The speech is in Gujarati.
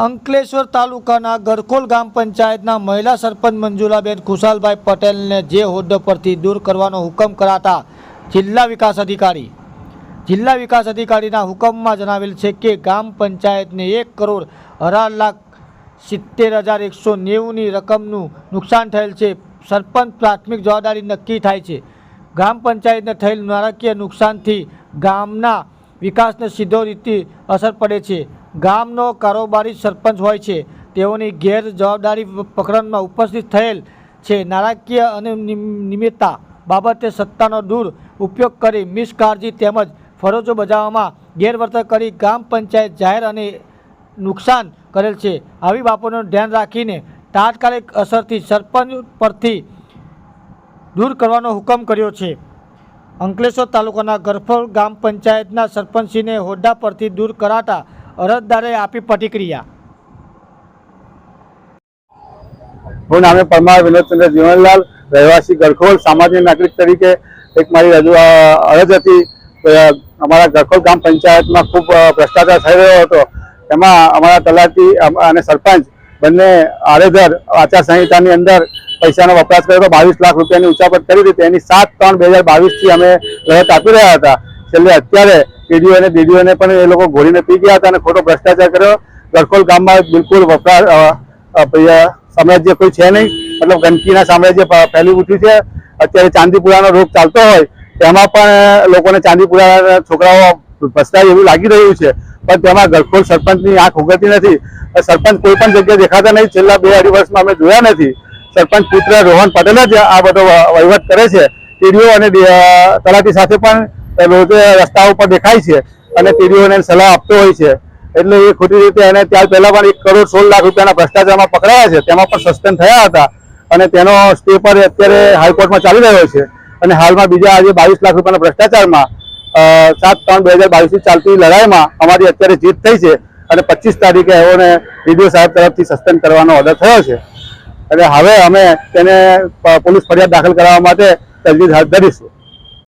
અંકલેશ્વર તાલુકાના ગરખોલ ગામ પંચાયતના મહિલા સરપંચ મંજુલાબેન ખુશાલભાઈ પટેલને જે હોદ્દો પરથી દૂર કરવાનો હુકમ કરાતા જિલ્લા વિકાસ અધિકારી જિલ્લા વિકાસ અધિકારીના હુકમમાં જણાવેલ છે કે ગામ પંચાયતને એક કરોડ અઢાર લાખ સિત્તેર હજાર એકસો નેવુંની રકમનું નુકસાન થયેલ છે. સરપંચ પ્રાથમિક જવાબદારી નક્કી થાય છે. ગ્રામ પંચાયતને થયેલ નાણાકીય નુકસાનથી ગામના વિકાસને સીધો રીતે અસર પડે છે. ગામનો કારોબારી સરપંચ હોય છે. તેઓની ગેરજવાબદારી પ્રકરણમાં ઉપસ્થિત થયેલ છે. નાણાકીય અને નિમ- નિમિત્તા બાબતે સત્તાનો દૂર ઉપયોગ કરી મિસકાળજી તેમજ ફરજો બજાવવામાં ગેરવર્તન કરી ગ્રામ પંચાયત જાહેર અને નુકસાન કરેલ છે. આવી બાબતોનું ધ્યાન રાખીને તાત્કાલિક અસરથી સરપંચ પરથી દૂર કરવાનો હુકમ કર્યો છે. અંકલેશ્વર તાલુકાના ગરફળ ગ્રામ પંચાયતના સરપંચશ્રીને હોદ્દા પરથી દૂર કરાતા અરજદારે આપી પ્રતિક્રિયા. હું નામે પરમાર વિનોદચંદ્ર જીવનલાલ, રહેવાસી ગરખોલ સામાજિક નાગરિક તરીકે એક મારી રજૂ અરજ હતી. અમારા ગરખોલ ગ્રામ પંચાયતમાં ખૂબ ભ્રષ્ટાચાર થઈ રહ્યો હતો. એમાં અમારા તલાટી અને સરપંચ બંને આડેધર આચારસંહિતાની અંદર પૈસાનો વપરાશ કર્યો હતો. બાવીસ લાખ રૂપિયાની ઉચાપત કરી હતી. તેની સાત ત્રણ બે હજાર બાવીસથી અમે લડત આપી રહ્યા હતા. છેલ્લે અત્યારે પીડીઓ અને ડીડીઓને પણ એ લોકો ઘોડીને પી ગયા હતા અને ખોટો ભ્રષ્ટાચાર કર્યો. ગરખોલ ગામમાં બિલકુલ વપરાશ સામ્રાજ્ય કોઈ છે નહીં. મતલબ ગંદકીના સામ્રાજ્ય ફેલી ઉઠ્યું છે. અત્યારે ચાંદીપુરાનો રોગ ચાલતો હોય, તેમાં પણ લોકોને ચાંદીપુરા છોકરાઓ ભ્રષ્ટાચાર એવું લાગી રહ્યું છે. પણ તેમાં ગરખોલ સરપંચની આંખ ઉગતી નથી. સરપંચ કોઈ પણ જગ્યાએ દેખાતા નહીં. છેલ્લા બે અઢી વર્ષમાં અમે જોયા નથી. સરપંચ પુત્ર રોહન પટેલ જ આ બધો વહીવટ કરે છે. ટીડીઓ અને તલાટી સાથે પણ રોજે રસ્તાઓ પર દેખાય છે અને પીડીઓને સલાહ આપતો હોય છે. એટલે એ ખોટી રીતે એને ત્યાર પહેલા પણ એક કરોડ સોળ લાખ રૂપિયાના ભ્રષ્ટાચારમાં પકડાયા છે. તેમાં પણ સસ્પેન્ડ થયા હતા. અને તેનો સ્ટે પર અત્યારે હાઈકોર્ટમાં ચાલી રહ્યો છે. અને હાલમાં બીજા આજે બાવીસ લાખ રૂપિયાના ભ્રષ્ટાચારમાં સાત ત્રણ બે હજાર બાવીસથી ચાલતી લડાઈમાં અમારી અત્યારે જીત થઈ છે. અને પચીસ તારીખે એઓને ડીડીઓ સાહેબ તરફથી સસ્પેન્ડ કરવાનો ઓર્ડર થયો છે. એટલે હવે અમે તેને પોલીસ ફરિયાદ દાખલ કરવા માટે તજવીજ હાથ ધરીશું.